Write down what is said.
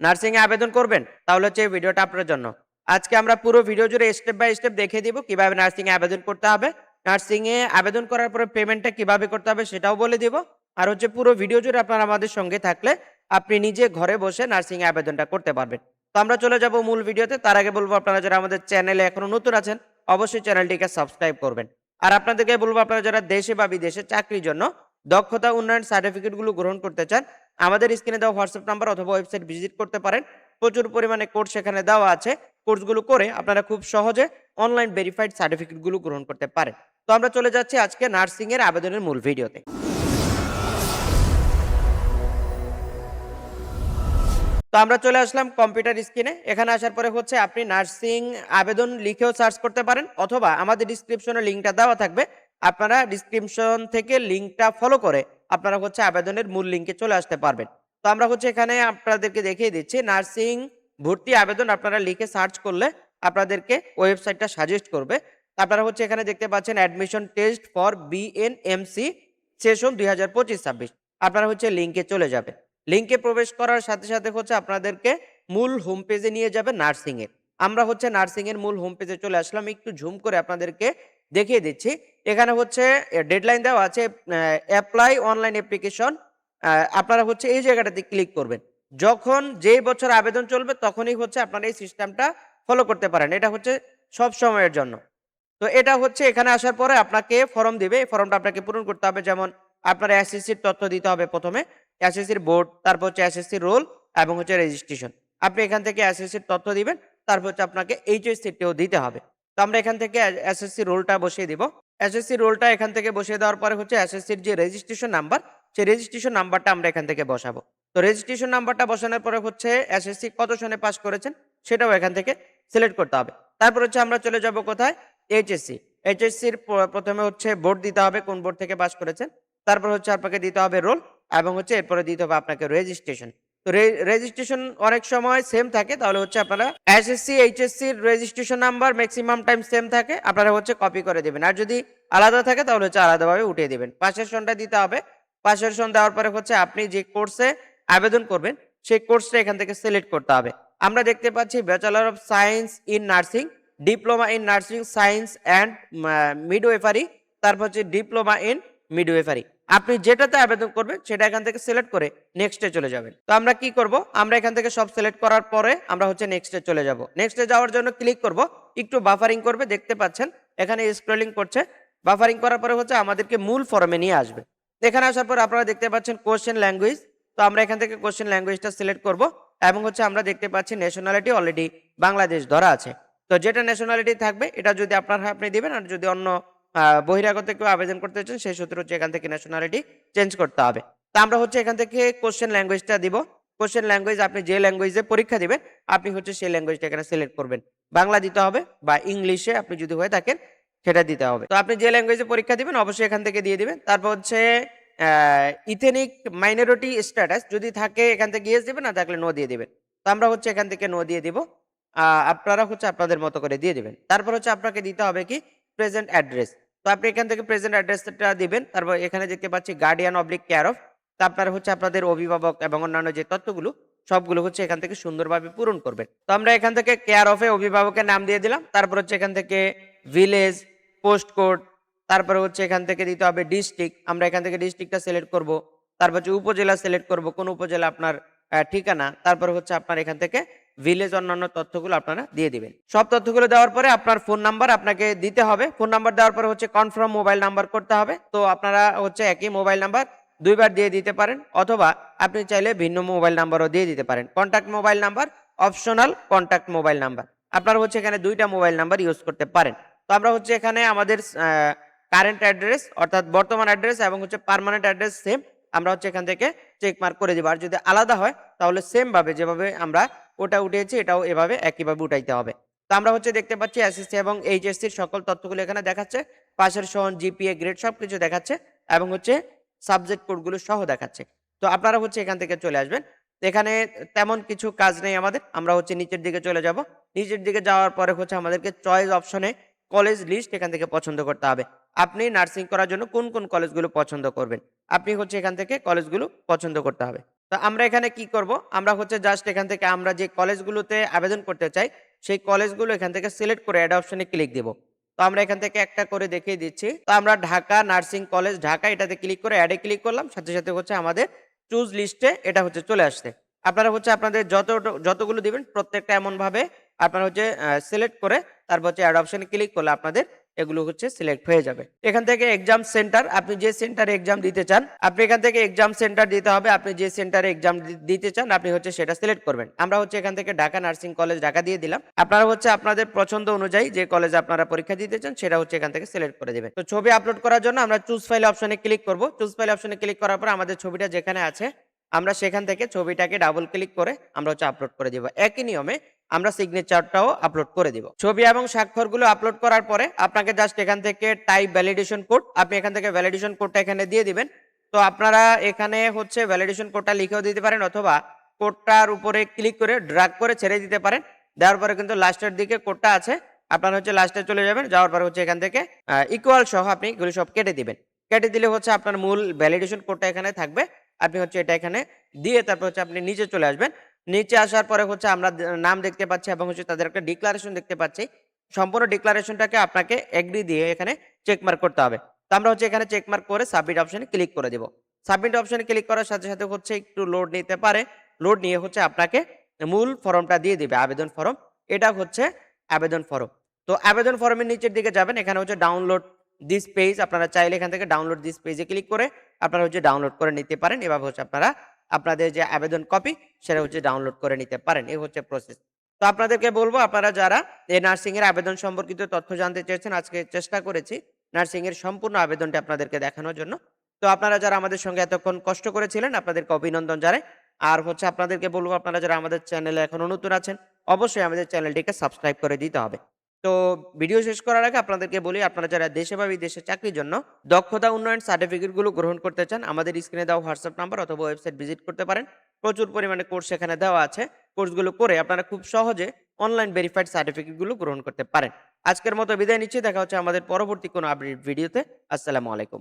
নার্সিংয়ে আবেদন করবেন, তাহলে হচ্ছে এই ভিডিওটা আপনার জন্য। আজকে আমরা পুরো ভিডিও জুড়ে স্টেপ বাই স্টেপ দেখিয়ে দিব কীভাবে নার্সিংয়ে আবেদন করতে হবে। নার্সিংয়ে আবেদন করার পরে পেমেন্টটা কীভাবে করতে হবে সেটাও বলে দিব। আর হচ্ছে পুরো ভিডিও জুড়ে আপনারা আমাদের সঙ্গে থাকলে আপনি নিজে ঘরে বসে নার্সিংয়ে আবেদনটা করতে পারবেন। তো আমরা চলে যাব মূল ভিডিওতে তার আগে বলব আপনারা যারা আমাদের চ্যানেলে এখনও নতুন আছেন, অবশ্যই চ্যানেলটিকে সাবস্ক্রাইব করবেন। আর আপনাদেরকে বলব আপনারা যারা দেশে বা বিদেশে চাকরির জন্য দক্ষতা উন্নয়ন সার্টিফিকেটগুলো গ্রহণ করতে চান, আমাদের স্ক্রিনে দেওয়া হোয়াটসঅ্যাপ নাম্বার অথবা ওয়েবসাইট ভিজিট করতে পারেন। প্রচুর পরিমাণে কোর্স সেখানে দেওয়া আছে। কোর্সগুলো করে আপনারা খুব সহজে অনলাইন ভেরিফাইড সার্টিফিকেটগুলো গ্রহণ করতে পারেন। তো আমরা চলে যাচ্ছি আজকে নার্সিং এর আবেদনের মূল ভিডিওতে। তো আমরা চলে আসলাম কম্পিউটার স্ক্রিনে এখানে আসার পরে হচ্ছে আপনি নার্সিং আবেদন লিখেও সার্চ করতে পারেন, অথবা আমাদের ডিসক্রিপশনে লিঙ্কটা দেওয়া থাকবে। আপনারা ডিসক্রিপশন থেকে লিঙ্কটা ফলো করে আপনারা হচ্ছে আবেদনের মূল লিঙ্কে চলে আসতে পারবেন। তো আমরা হচ্ছে এখানে আপনাদেরকে দেখিয়ে দিচ্ছি নার্সিং ভর্তি আবেদন আপনারা লিখে সার্চ করলে আপনাদেরকে ওয়েবসাইটটা সাজেস্ট করবে। আপনারা হচ্ছে এখানে দেখতে পাচ্ছেন admission test for BNMC session দুই হাজার পঁচিশ ছাব্বিশ। আপনারা হচ্ছে লিঙ্কে চলে যাবে। লিঙ্কে প্রবেশ করার সাথে সাথে হচ্ছে আপনাদেরকে মূল হোম পেজে নিয়ে যাবে নার্সিংয়ের আমরা হচ্ছে নার্সিংয়ের মূল হোম পেজে চলে আসলাম। একটু ঝুম করে আপনাদেরকে দেখিয়ে দিচ্ছি। এখানে হচ্ছে ডেডলাইন দেওয়া আছে অ্যাপ্লাই অনলাইন অ্যাপ্লিকেশন আপনারা হচ্ছে এই জায়গাটাতে ক্লিক করবেন। যখন যেই বছর আবেদন চলবে, তখনই হচ্ছে আপনারা এই সিস্টেমটা ফলো করতে পারেন। এটা হচ্ছে সব সময়ের জন্য। তো এটা হচ্ছে এখানে আসার পরে আপনাকে ফর্ম দিবে। এই ফর্মটা আপনাকে পূরণ করতে হবে। যেমন আপনার এসএসসির তথ্য দিতে হবে প্রথমে। এসএসসির বোর্ড তারপর হচ্ছে এসএসসির রোল এবং হচ্ছে রেজিস্ট্রেশন আপনি এখান থেকে এসএসসির তথ্য দিবেন। তারপর হচ্ছে আপনাকে এইচএসসিটিও দিতে হবে। তো আমরা এখান থেকে এসএসসি রোলটা বসিয়ে দিব। এসএসসি রোলটা এখান থেকে বসিয়ে দেওয়ার পরে হচ্ছে এসএসসির যে রেজিস্ট্রেশন নাম্বার সেই রেজিস্ট্রেশন নাম্বারটা আমরা এখান থেকে বসাবো। তো রেজিস্ট্রেশন নাম্বারটা বসানোর পরে হচ্ছে এসএসসি কত সনে পাস করেছেন সেটাও এখান থেকে সিলেক্ট করতে হবে। তারপর হচ্ছে আমরা চলে যাব কোথায়? এইচএসসি এইচএসসির প্রথমে হচ্ছে বোর্ড দিতে হবে কোন বোর্ড থেকে পাস করেছেন। তারপর হচ্ছে আপনাকে দিতে হবে রোল এবং হচ্ছে এরপরে দিতে হবে আপনাকে রেজিস্ট্রেশন তো রেজিস্ট্রেশন অনেক সময় সেম থাকে, তাহলে হচ্ছে আপনারা SSC HSC registration number maximum time same থাকে, আপনারা হচ্ছে কপি করে দেবেন। আর যদি আলাদা থাকে, তাহলে হচ্ছে আলাদাভাবে উঠিয়ে দেবেন। পাশের সনটা দিতে হবে। পাশের সন দেওয়ার পরে হচ্ছে আপনি যে কোর্সে আবেদন করবেন, সেই কোর্সটা এখান থেকে সিলেক্ট করতে হবে। আমরা দেখতে পাচ্ছি bachelor of science in nursing diploma in nursing science and midwifery তারপর হচ্ছে ডিপ্লোমা ইন মিডওয়েফারি আপনি যেটাতে আবেদন করবেন, সেটা এখান থেকে সিলেক্ট করে নেক্সটে চলে যাবেন। তো আমরা কি করব? আমরা এখান থেকে সব সিলেক্ট করার পরে আমরা হচ্ছে নেক্সটে চলে যাব। নেক্সটে যাওয়ার জন্য ক্লিক করব, একটু বাফারিং করবে, দেখতে পাচ্ছেন, এখানে স্ক্রলিং করছে। বাফারিং করার পরে হচ্ছে আমাদেরকে মূল ফর্মে নিয়ে আসবে। এখানে আসার পর আপনারা দেখতে পাচ্ছেন কোশ্চেন ল্যাঙ্গুয়েজ তো আমরা এখান থেকে কোশ্চেন ল্যাঙ্গুয়েজটা সিলেক্ট করব এবং হচ্ছে আমরা দেখতে পাচ্ছি ন্যাশনালিটি অলরেডি বাংলাদেশ ধরা আছে। তো যেটা ন্যাশনালিটি থাকবে, এটা যদি আপনার হয় আপনি দিবেন, আর যদি অন্য বহিরাগত কেউ আবেদন করতে চান সেই সূত্রে হচ্ছে এখান থেকে ন্যাশনালিটি চেঞ্জ করতে হবে। তা আমরা হচ্ছে এখান থেকে কোশ্চেন ল্যাঙ্গুয়েজটা দিব। কোশ্চেন ল্যাঙ্গুয়েজ আপনি যে ল্যাঙ্গুয়েজে পরীক্ষা দিবেন, আপনি হচ্ছে সেই ল্যাঙ্গুয়েজটা এখানে সিলেক্ট করবেন। বাংলা দিতে হবে বা ইংলিশে আপনি যদি হয়ে থাকেন, সেটা দিতে হবে। তো আপনি যে ল্যাঙ্গুয়েজে পরীক্ষা দিবেন, অবশ্যই এখান থেকে দিয়ে দিবেন। তারপর হচ্ছে ইথেনিক মাইনরিটি স্ট্যাটাস যদি থাকে এখান থেকে ইয়েস দিবেন, না থাকলে নো দিয়ে দিবেন। তো আমরা হচ্ছে এখান থেকে নো দিয়ে দিব। আপনারা হচ্ছে আপনাদের মতো করে দিয়ে দিবেন। তারপর হচ্ছে আপনাকে দিতে হবে কি? প্রেজেন্ট অ্যাড্রেস তো আপনি এখান থেকে প্রেজেন্ট অ্যাড্রেসটা দিবেন, তারপর এখানে দেখতে পাচ্ছি গার্ডিয়ান অবলিক কেয়ার অফ তো আপনারা হচ্ছে আপনাদের অভিভাবক এবং অন্যান্য যে তথ্যগুলো, সবগুলো হচ্ছে এখান থেকে সুন্দরভাবে পূরণ করবেন। তো আমরা এখান থেকে কেয়ার অফে অভিভাবকের নাম দিয়ে দিলাম, তারপর হচ্ছে এখান থেকে ভিলেজ পোস্ট কোড তারপরে হচ্ছে এখান থেকে দিতে হবে ডিস্ট্রিক্ট আমরা এখান থেকে ডিস্ট্রিক্টটা সিলেক্ট করব, তারপর হচ্ছে উপজেলা সিলেক্ট করব, কোন উপজেলা আপনার ঠিকানা, তারপর হচ্ছে আপনার এখান থেকে ভিলেজ অন্যান্য তথ্যগুলো আপনারা দিয়ে দিবেন। সব তথ্যগুলো দেওয়ার পরে আপনার ফোন নাম্বার আপনাকে দিতে হবে। ফোন নাম্বার দেওয়ার পরে হচ্ছে কনফার্ম মোবাইল নাম্বার করতে হবে। তো আপনারা হচ্ছে একই মোবাইল নাম্বার দুইবার দিয়ে দিতে পারেন অথবা আপনি চাইলে ভিন্ন মোবাইল নাম্বারও দিয়ে দিতে পারেন। Contact mobile number optional contact mobile number আপনারা হচ্ছে এখানে দুইটা মোবাইল নাম্বার ইউজ করতে পারেন। তো আমরা হচ্ছে এখানে আমাদের কারেন্ট অ্যাড্রেস অর্থাৎ বর্তমান অ্যাড্রেস এবং হচ্ছে পারমানেন্ট অ্যাড্রেস সেম আমরা হচ্ছে এখান থেকে চেক মার্ক করে দিব। আর যদি আলাদা হয় তাহলে সেম ভাবে যেভাবে আমরা ওটা উঠিয়েছি, এটাও এভাবে একইভাবে উঠাইতে হবে। তো আমরা হচ্ছে দেখতে পাচ্ছি এসএসসি এবং এইচএসসির সকল তথ্যগুলো এখানে দেখাচ্ছে, পাশের সহন জিপিএ গ্রেড সব কিছু দেখাচ্ছে এবং হচ্ছে সাবজেক্ট কোডগুলো সহ দেখাচ্ছে। তো আপনারা হচ্ছে এখান থেকে চলে আসবেন। এখানে তেমন কিছু কাজ নেই আমাদের, আমরা হচ্ছে নিচের দিকে চলে যাব। নিচের দিকে যাওয়ার পরে হচ্ছে আমাদেরকে চয়েস অপশনে কলেজ লিস্ট এখান থেকে পছন্দ করতে হবে। আপনি নার্সিং করার জন্য কোন কোন কলেজগুলো পছন্দ করবেন? আপনি হচ্ছে এখান থেকে কলেজগুলো পছন্দ করতে হবে। তো আমরা এখানে কি করব? আমরা হচ্ছে জাস্ট এখান থেকে আমরা যে কলেজগুলোতে আবেদন করতে চাই, সেই কলেজগুলো এখান থেকে সিলেক্ট করে অ্যাড অপশনে ক্লিক দিব। তো আমরা এখান থেকে একটা করে দেখিয়ে দিচ্ছি। তো আমরা ঢাকা নার্সিং কলেজ ঢাকা এটাতে ক্লিক করে অ্যাডে ক্লিক করলাম। সাথে, সাথে হচ্ছে আমাদের চুজ লিস্টে এটা হচ্ছে চলে আসছে। আপনারা হচ্ছে আপনাদের যত যতগুলো দিবেন প্রত্যেকটা এমনভাবে আপনারা হচ্ছে সিলেক্ট করে তারপর হচ্ছে অ্যাড অপশনে ক্লিক করলে আপনাদের এগুলো হচ্ছে সিলেক্ট হয়ে যাবে। এখান থেকে এক্সাম সেন্টার আপনি যে সেন্টারে এক্সাম দিতে চান, আপনি এখান থেকে এক্সাম সেন্টার দিতে হবে। আপনি যে সেন্টারে এক্সাম দিতে চান আপনি হচ্ছে সেটা সিলেক্ট করবেন। আমরা হচ্ছে এখান থেকে ঢাকা নার্সিং কলেজ ঢাকা দিয়ে দিলাম। আপনারা হচ্ছে আপনাদের পছন্দ অনুযায়ী যে কলেজে আপনারা পরীক্ষা দিতে চান সেটা হচ্ছে এখান থেকে সিলেক্ট করে দিবেন। তো ছবি আপলোড করার জন্য আমরা চুজ ফাইল অপশনে ক্লিক করব। চুজ ফাইল অপশনে ক্লিক করার পর আমাদের ছবিটা যেখানে আছে আমরা সেখান থেকে ছবিটাকে ডাবল ক্লিক করে আমরা হচ্ছে আপলোড করে দিব। একই নিয়মে আমরা সিগনেচারটাও আপলোড করে দিব। ছবি এবং স্বাক্ষরগুলো আপলোড করার পরে আপনাকে জাস্ট এখান থেকে টাইপ ভ্যালিডেশন কোড আপনি এখান থেকে ভ্যালিডেশন কোডটা এখানে দিয়ে দিবেন। তো আপনারা এখানে হচ্ছে ভ্যালিডেশন কোডটা লিখেও দিতে পারেন অথবা কোডটার উপরে ক্লিক করে ড্রাগ করে ছেড়ে দিতে পারেন। দেওয়ার পরে কিন্তু লাস্টের দিকে কোডটা আছে। আপনারা হচ্ছে লাস্টে চলে যাবেন। যাওয়ার পরে হচ্ছে এখান থেকে ইকুয়াল সহ আপনি এগুলো সব কেটে দিবেন। কেটে দিলে হচ্ছে আপনার মূল ভ্যালিডেশন কোডটা এখানে থাকবে। আপনি হচ্ছে এটা এখানে দিয়ে তারপর হচ্ছে আপনি নিচে চলে আসবেন। নিচে আসার পরে হচ্ছে আমরা নাম দেখতে পাচ্ছি এবং হচ্ছে তাদের একটা ডিক্লারেশন দেখতে পাচ্ছি। সম্পূর্ণ ডিক্লারেশনটাকে আপনাকে এগ্রি দিয়ে এখানে চেক মার্ক করতে হবে। তো আমরা হচ্ছে এখানে চেক মার্ক করে সাবমিট অপশনে ক্লিক করে দিব। সাবমিট অপশনে ক্লিক করার সাথে, সাথে হচ্ছে একটু লোড নিতে পারে। লোড নিয়ে হচ্ছে আপনাকে মূল ফর্মটা দিয়ে দিবে আবেদন ফরম। এটা হচ্ছে আবেদন ফরম। তো আবেদন ফরমের নিচের দিকে যাবেন এখানে হচ্ছে ডাউনলোড দিস পেজ আপনারা চাইলে এখান থেকে ডাউনলোড দিস পেজে ক্লিক করে আপনারা হচ্ছে ডাউনলোড করে নিতে পারেন। এভাবে হচ্ছে আপনারা আপনাদের যে আবেদন কপি, সেটা হচ্ছে ডাউনলোড করে নিতে পারেন। এই হচ্ছে প্রসেস। তো আপনাদেরকে বলব, আপনারা যারা এই নার্সিং এর আবেদন সম্পর্কিত তথ্য জানতে চেয়েছেন, আজকে চেষ্টা করেছি নার্সিং এর সম্পূর্ণ আবেদনটি আপনাদেরকে দেখানোর জন্য। তো আপনারা যারা আমাদের সঙ্গে এতক্ষণ কষ্ট করেছিলেন, আপনাদেরকে অভিনন্দন জানাই। আর হচ্ছে আপনাদেরকে বলব, আপনারা যারা আমাদের চ্যানেলে এখনও নতুন আছেন, অবশ্যই আমাদের চ্যানেলটিকে সাবস্ক্রাইব করে দিতে হবে। তো ভিডিও শেষ করার আগে আপনাদেরকে বলি, আপনারা যারা দেশে বা বিদেশে চাকরির জন্য দক্ষতা, উন্নয়ন সার্টিফিকেটগুলো গ্রহণ করতে চান, আমাদের স্ক্রিনে দেওয়া হোয়াটসঅ্যাপ নাম্বার অথবা ওয়েবসাইট ভিজিট করতে পারেন। প্রচুর পরিমাণে কোর্স এখানে দেওয়া আছে। কোর্সগুলো করে আপনারা খুব সহজে অনলাইন ভেরিফাইড সার্টিফিকেটগুলো গ্রহণ করতে পারেন। আজকের মতো বিদায় নিচ্ছি। দেখা হচ্ছে আমাদের পরবর্তী কোনো আপডেট ভিডিওতে। আসসালামু আলাইকুম।